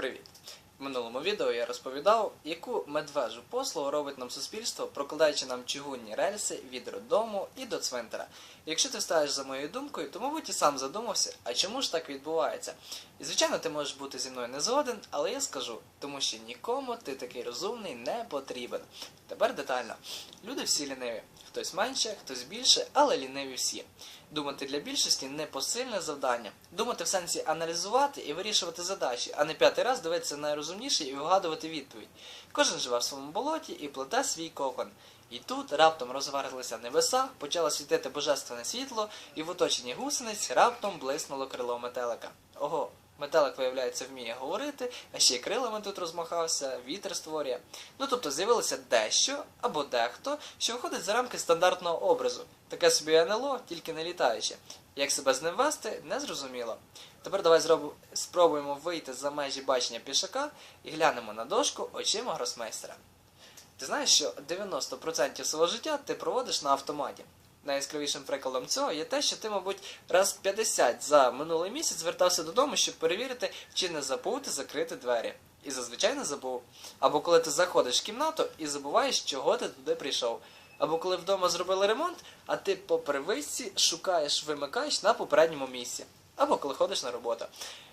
Привіт! В минулому відео я розповідав, яку медвежу послугу робить нам суспільство, прокладаючи нам чугунні рельси від роддому і до цвинтара. Якщо ти ставиш за моєю думкою, то, мабуть, і сам задумався, а чому ж так відбувається? І звичайно, ти можеш бути зі мною не згоден, але я скажу, тому що нікому ти такий розумний не потрібен. Тепер детально. Люди всі ліниві. Хтось менше, хтось більше, але ліниві всі. Думати для більшості непосильне завдання. Думати в сенсі аналізувати і вирішувати задачі, а не п'ятий раз дивитися найрозумніший і вигадувати відповідь. Кожен живе в своєму болоті і плете свій кокон. І тут раптом розверглися небеса, почало світити божественне світло, і в оточенні гусениць раптом блиснуло крило метелика. Ого, метелик, виявляється, вміє говорити, а ще й крилами тут розмахався, вітер створює. Ну тобто з'явилося дещо або дехто, що виходить за рамки стандартного образу. Таке собі НЛО, тільки не літаюче. Як себе з ним вести, не зрозуміло. Тепер давай зроб... спробуємо вийти за межі бачення пішака і глянемо на дошку очима гросмейстера. Ти знаєш, що 90% свого життя ти проводиш на автоматі. Найяскравішим прикладом цього є те, що ти, мабуть, раз 50 за минулий місяць звертався додому, щоб перевірити, чи не забув ти закрити двері. І зазвичай не забув. Або коли ти заходиш в кімнату і забуваєш, чого ти туди прийшов. Або коли вдома зробили ремонт, а ти по привичці шукаєш вимикач на попередньому місці. Або коли ходиш на роботу.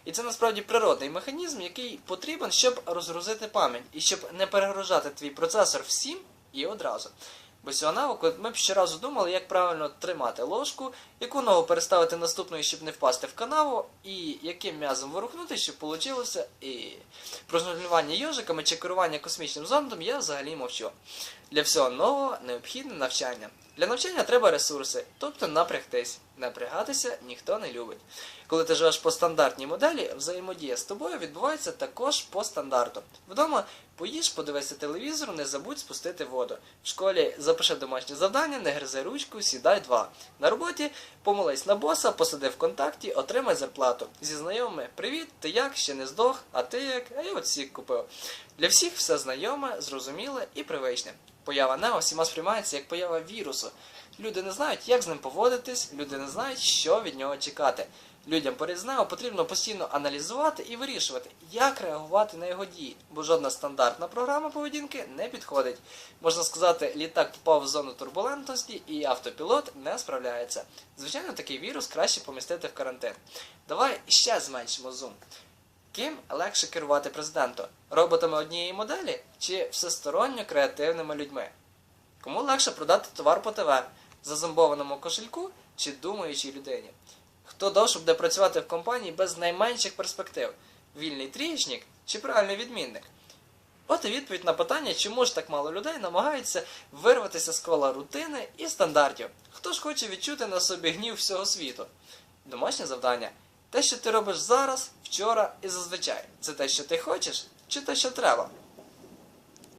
І це насправді природний механізм, який потрібен, щоб розгрузити пам'ять і щоб не перегружати твій процесор всім і одразу. Без цього навику ми б щоразу думали, як правильно тримати ложку, яку ногу переставити наступною, щоб не впасти в канаву, і яким м'язом ворухнути, щоб вийшло. І про жонглювання йожиками чи керування космічним зондом я взагалі мовчу. Для всього нового необхідне навчання. Для навчання треба ресурси, тобто напрягтись. Напрягатися ніхто не любить. Коли ти живеш по стандартній моделі, взаємодія з тобою відбувається також по стандарту. Вдома поїж, подивися телевізор, не забудь спустити воду. В школі запиши домашнє завдання, не гризи ручку, сідай два. На роботі помолись на боса, посади в контакті, отримай зарплату. Зі знайомими привіт, ти як, ще не здох, а ти як, а я от сік купив. Для всіх все знайоме, зрозуміле і привичне. Поява нео всіма сприймається як поява вірусу. Люди не знають, як з ним поводитись, люди не знають, що від нього чекати. Людям поряд з нео потрібно постійно аналізувати і вирішувати, як реагувати на його дії, бо жодна стандартна програма поведінки не підходить. Можна сказати, літак попав в зону турбулентності і автопілот не справляється. Звичайно, такий вірус краще помістити в карантин. Давай ще зменшимо зум. Ким легше керувати президентом? Роботами однієї моделі чи всесторонньо креативними людьми? Кому легше продати товар по ТВ? Зазомбованому кошельку чи думаючій людині? Хто довше буде працювати в компанії без найменших перспектив? Вільний трієчник чи правильний відмінник? От і відповідь на питання, чому ж так мало людей намагаються вирватися з кола рутини і стандартів. Хто ж хоче відчути на собі гнів всього світу? Домашнє завдання. Те, що ти робиш зараз, вчора і зазвичай. Це те, що ти хочеш, чи те, що треба?